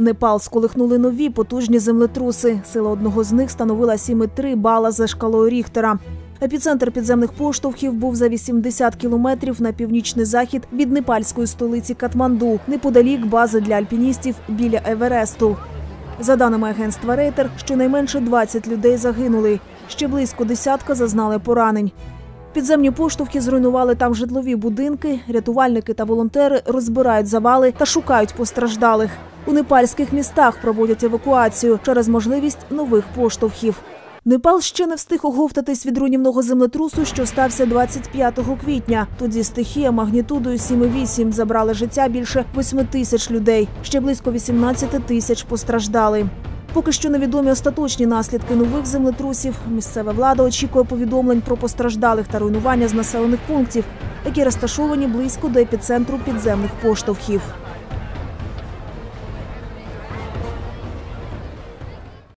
Непал сколихнули нові потужні землетруси. Сила одного з них становила 7,3 бала за шкалою Ріхтера. Епіцентр підземних поштовхів був за 80 кілометрів на північний захід від непальської столиці Катманду, неподалік бази для альпіністів біля Евересту. За даними агентства Рейтер, щонайменше 20 людей загинули. Ще близько десятка зазнали поранень. Підземні поштовхи зруйнували там житлові будинки. Рятувальники та волонтери розбирають завали та шукають постраждалих. У непальських містах проводять евакуацію через можливість нових поштовхів. Непал ще не встиг оговтатись від руйнівного землетрусу, що стався 25 квітня. Тоді стихія магнітудою 7,8 забрала життя більше 8 тисяч людей. Ще близько 18 тисяч постраждали. Поки що невідомі остаточні наслідки нових землетрусів. Місцева влада очікує повідомлень про постраждалих та руйнування з населених пунктів, які розташовані близько до епіцентру підземних поштовхів.